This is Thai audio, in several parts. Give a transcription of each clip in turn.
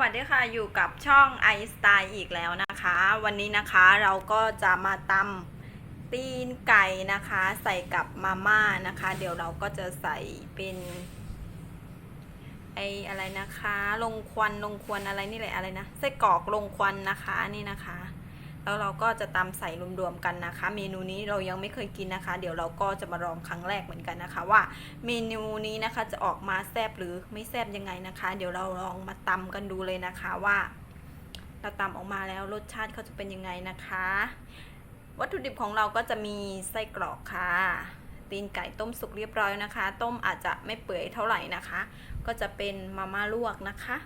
วัสดีค่ะอยู่กับช่องไอสไตล์อีกแล้วนะคะ วันนี้นะคะเราก็จะมาตำตีนไก่นะคะ ใส่กับมาม่านะคะ เดี๋ยวเราก็จะใส่เป็นไออะไรนะคะ ลงควันลงควันอะไรนี่แหละอะไรนะไส้กรอกลงควันนะคะนี่นะคะ แล้วเราก็จะตำใส่รวมๆกันนะคะ เมนูนี้เรายังไม่เคยกินนะคะ เดี๋ยวเราก็จะมาลองครั้งแรกเหมือนกันนะคะ ว่าเมนูนี้นะคะจะออกมาแซบหรือไม่แซบยังไงนะคะ เดี๋ยวเราลองมาตำกันดูเลยนะคะว่า เราตำออกมาแล้วรสชาติเขาจะเป็นยังไงนะคะ วัตถุดิบของเราก็จะมีไส้กรอกค่ะตีนไก่ต้มสุกเรียบร้อยนะคะ ต้มอาจจะไม่เปื่อยเท่าไหร่นะคะ ก็จะเป็นมาม่าลวกนะคะ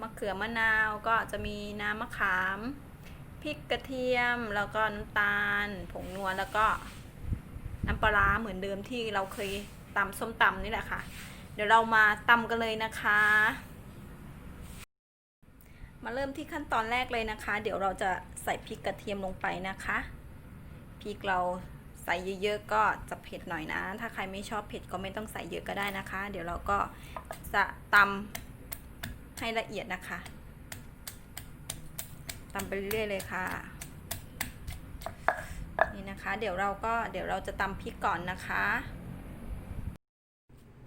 มะเขือมะนาวก็จะมีน้ำมะขาม พริกกระเทียมแล้วก็น้ำตาล ผงนัวแล้วก็น้ำปลาร้าเหมือนเดิมที่เราเคยตำส้มตำนี่แหละค่ะ เดี๋ยวเรามาตำกันเลยนะคะ มาเริ่มที่ขั้นตอนแรกเลยนะคะ เดี๋ยวเราจะใส่พริกกระเทียมลงไปนะคะพริกเราใส่เยอะๆก็จะเผ็ดหน่อยนะ ถ้าใครไม่ชอบเผ็ดก็ไม่ต้องใส่เยอะก็ได้นะคะ เดี๋ยวเราก็จะตำให้ละเอียดนะคะ ตำไปเรื่อยๆเลยค่ะ นี่นะคะ เดี๋ยวเราก็เดี๋ยวเราจะตำพริกก่อนนะคะ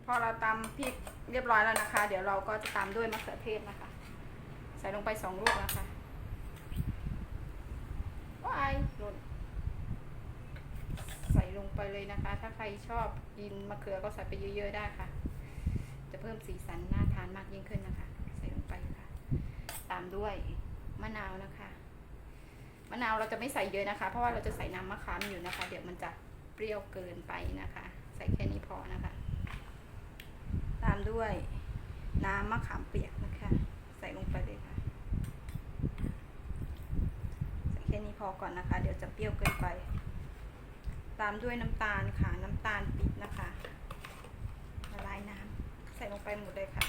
พอเราตำพริกเรียบร้อยแล้วนะคะ เดี๋ยวเราก็จะตามด้วยมะเขือเทศนะคะ ใส่ลงไปสองลูกนะคะว้ายหล่นใส่ลงไปเลยนะคะ ถ้าใครชอบกินมะเขือก็ใส่ไปเยอะๆได้ค่ะ จะเพิ่มสีสันน่าทานมากยิ่งขึ้นนะคะ ใส่ลงไปค่ะ ตามด้วย มะนาวนะคะ มะนาวเราจะไม่ใส่เยอะนะคะ เพราะว่าเราจะใส่น้ำมะขามอยู่นะคะ เดี๋ยวมันจะเปรี้ยวเกินไปนะคะ ใส่แค่นี้พอนะคะ ตามด้วยน้ำมะขามเปียกนะคะ ใส่ลงไปเลยค่ะ ใส่แค่นี้พอก่อนนะคะ เดี๋ยวจะเปรี้ยวเกินไป ตามด้วยน้ำตาลค่ะ น้ำตาลปิดนะคะละลายน้ำใส่ลงไปหมดเลยค่ะ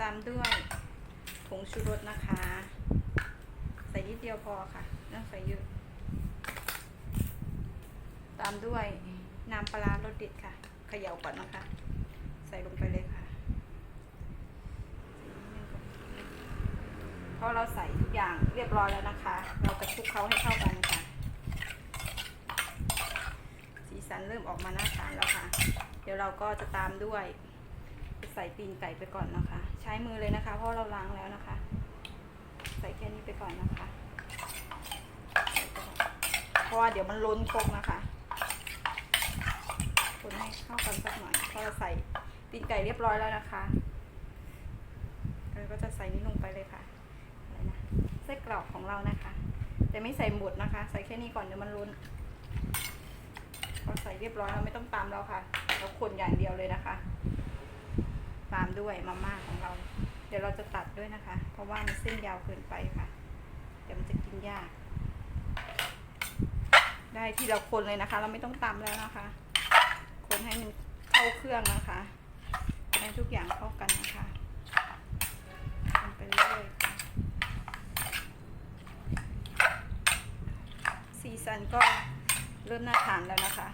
ตามด้วย ผงชูรสนะคะ ใส่นิดเดียวพอค่ะไม่ต้องใส่เยอะ ตามด้วยน้ำปลารสเด็ดค่ะเขย่าก่อนนะคะ ใส่ลงไปเลยค่ะพอเราใส่ทุกอย่างเรียบร้อยแล้วนะคะ เราจะคลุกเคล้าให้เข้ากันค่ะ สีสันเริ่มออกมาน่าทานแล้วค่ะ เดี๋ยวเราก็จะตามด้วย ส่ตีนไก่ไปก่อนนะคะ ใช้มือเลยนะคะ เพราะเราล้างแล้วนะคะ ใส่แค่นี้ไปก่อนนะคะ เพราะว่าเดี๋ยวมันล้นครกนะคะคนให้เข้ากันสักหน่อยพอเราใส่ตีนไก่เรียบร้อยแล้วนะคะเราก็จะใส่นี้ลงไปเลยค่ะอะไรนะไส้กรอกของเรานะคะ แต่ไม่ใส่หมดนะคะ ใส่แค่นี้ก่อนเดี๋ยวมันล้นพอใส่เรียบร้อยเราไม่ต้องตามแล้วค่ะเราคนอย่างเดียวเลยนะคะ ตามด้วยมาม่าของเรา เดี๋ยวเราจะตัดด้วยนะคะ เพราะว่ามันเส้นยาวเกินไปค่ะ เดี๋ยวมันจะกินยาก ได้ที่เราคนเลยนะคะ เราไม่ต้องตำแล้วนะคะ คนให้มันเข้าเครื่องนะคะให้ทุกอย่างเข้ากันนะคะคนไปเรื่อยๆสีสันก็เริ่มน่าทานแล้วนะคะ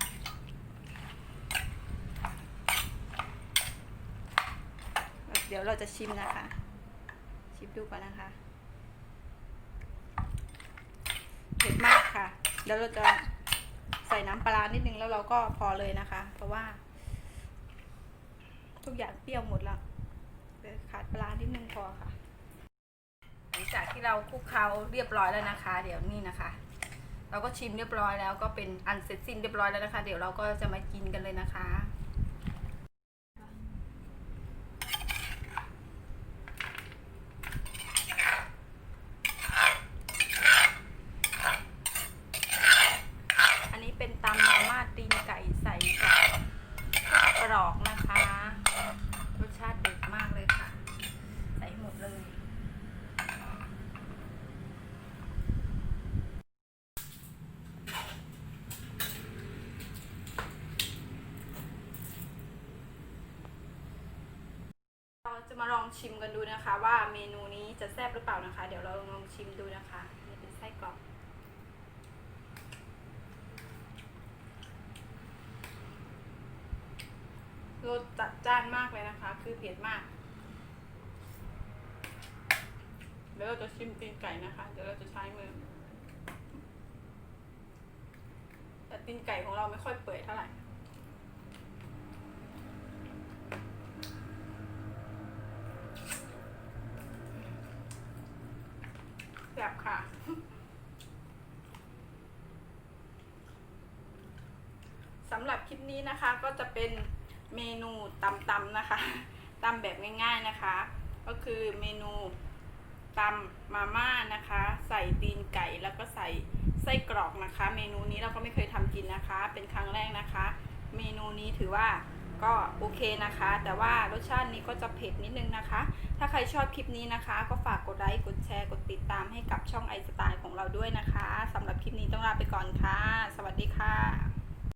เดี๋ยวเราจะชิมนะคะ ชิมดูก่อนนะคะเผ็ดมากค่ะ เดี๋ยวเราจะใส่น้ำปลานิดนึงแล้วเราก็พอเลยนะคะ เพราะว่า ทุกอย่างเปรี้ยวหมดแล้วขาดปลาร้านิดนึงพอค่ะ หลังจากที่เราคลุกเคล้าเรียบร้อยแล้วนะคะ เดี๋ยวนี่นะคะ เราก็ชิมเรียบร้อยแล้วก็เป็นอันเสร็จสิ้นเรียบร้อยแล้วนะคะ เดี๋ยวเราก็จะมากินกันเลยนะคะ อันนี้เป็นตำมาม่าตีนไก่ใส่กับกรอกนะคะ รสชาติเด็ดมากเลยค่ะ ใส่หมดเลย เรา จะมาลองชิมกันดูนะคะ ว่าเมนูนี้จะแซ่บหรือเปล่านะคะ เดี๋ยวเราลองชิมดูนะคะนี่เป็นไส้กรอกรสจัดจ้านมากเลยนะคะ คือเผ็ดมากยวเราจะชิมตีนไก่นะคะ เดี๋ยวเราจะใช้มือ แต่ตีนไก่ของเราไม่ค่อยเปื่อยเท่าไหร่ แซ่บค่ะ สำหรับคลิปนี้นะคะก็จะเป็นเมนูตำตำๆนะคะตำแบบง่ายๆนะคะ ก็คือเมนูตำมาม่านะคะ ใส่ตีนไก่แล้วก็ใส่ไส้กรอกนะคะ เมนูนี้เราก็ไม่เคยทำกินนะคะ เป็นครั้งแรกนะคะ เมนูนี้ถือว่า ก็โอเคนะคะ แต่ว่ารสชาตินี้ก็จะเผ็ดนิดนึงนะคะ ถ้าใครชอบคลิปนี้นะคะ ก็ฝากกดไลค์กดแชร์กดติดตามให้กับช่องไอสไตล์ของเราด้วยนะคะสำหรับคลิปนี้ต้องลาไปก่อนค่ะ สวัสดีค่ะ